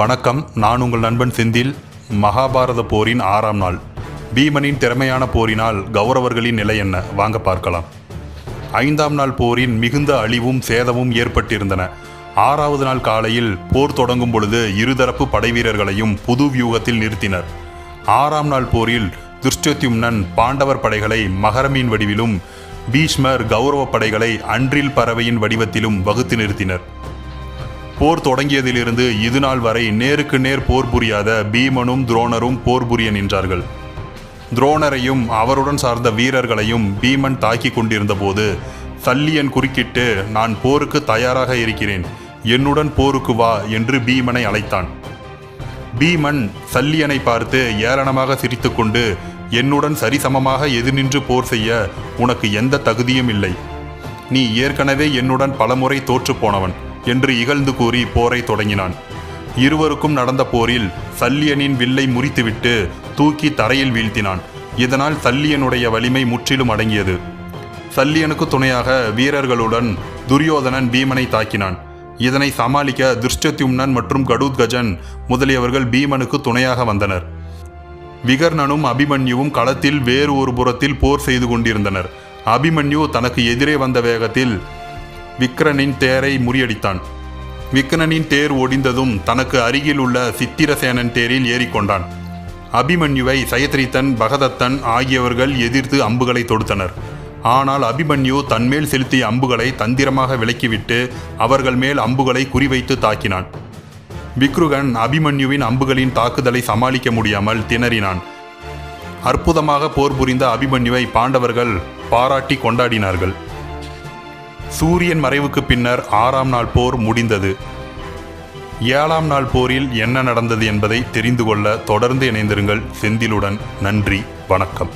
வணக்கம். நான் உங்கள் நண்பன் செந்தில். மகாபாரத போரின் ஆறாம் நாள். பீமனின் திறமையான போரினால் கௌரவர்களின் நிலை என்ன? வாங்க பார்க்கலாம். ஐந்தாம் நாள் போரின் மிகுந்த அழிவும் சேதமும் ஏற்பட்டிருந்தன. ஆறாவது நாள் காலையில் போர் தொடங்கும் பொழுது இருதரப்பு படைவீரர்களையும் புது வியூகத்தில் நிறுத்தினர். ஆறாம் நாள் போரில் துஷ்டத்யும்னன் பாண்டவர் படைகளை மகரமின் வடிவிலும் பீஷ்மர் கௌரவ படைகளை அன்றில் பறவையின் வடிவத்திலும் வகுத்து நிறுத்தினர். போர் தொடங்கியதிலிருந்து இதுநாள் வரை நேருக்கு நேர் போர் புரியாத பீமனும் துரோணரும் போர் புரிய நின்றார்கள். துரோணரையும் அவருடன் சார்ந்த வீரர்களையும் பீமன் தாக்கிக் கொண்டிருந்தபோது சல்லியன் குறுக்கிட்டு நான் போருக்கு தயாராக இருக்கிறேன். என்னுடன் போருக்கு வா என்று பீமனை அழைத்தான். பீமன் சல்லியனை பார்த்து ஏளனமாக சிரித்துக்கொண்டு என்னுடன் சரிசமமாக எதிர்நின்று போர் செய்ய உனக்கு எந்த தகுதியும் இல்லை. நீ ஏற்கனவே என்னுடன் பலமுறை தோற்றுப் போனவன். என்று இகழ்ந்து கூறி போரை தொடங்கினான். இருவருக்கும் நடந்த போரில் சல்லியனின் வில்லை முறித்துவிட்டு தூக்கி தரையில் வீழ்த்தினான். இதனால் சல்லியனுடைய வலிமை முற்றிலும் அடங்கியது. சல்லியனுக்கு துணையாக வீரர்களுடன் துரியோதனன் பீமனை தாக்கினான். இதனை சமாளிக்க திருஷ்டத்யும்னன் மற்றும் கடூத்கஜன் முதலியவர்கள் பீமனுக்கு துணையாக வந்தனர். விகர்ணனும் அபிமன்யுவும் களத்தில் வேறு ஒரு புறத்தில் போர் செய்து கொண்டிருந்தனர். அபிமன்யு தனக்கு எதிரே வந்த வேகத்தில் விக்ரனின் தேரை முறியடித்தான். விக்ரனின் தேர் ஒடிந்ததும் தனக்கு அருகில் உள்ள சித்திரசேனன் தேரில் ஏறிக்கொண்டான். அபிமன்யுவை சயத்ரித்தன் பகதத்தன் ஆகியவர்கள் எதிர்த்து அம்புகளை தொடுத்தனர். ஆனால் அபிமன்யு தன்மேல் செலுத்திய அம்புகளை தந்திரமாக விலக்கிவிட்டு அவர்கள் மேல் அம்புகளை குறிவைத்து தாக்கினான். விக்ருகன் அபிமன்யுவின் அம்புகளின் தாக்குதலை சமாளிக்க முடியாமல் திணறினான். அற்புதமாக போர் புரிந்த அபிமன்யுவை பாண்டவர்கள் பாராட்டி கொண்டாடினார்கள். சூரியன் மறைவுக்கு பின்னர் ஆறாம் நாள் போர் முடிந்தது. ஏழாம் நாள் போரில் என்ன நடந்தது என்பதை தெரிந்து கொள்ள தொடர்ந்து இணைந்திருங்கள். செந்திலுடன் நன்றி வணக்கம்.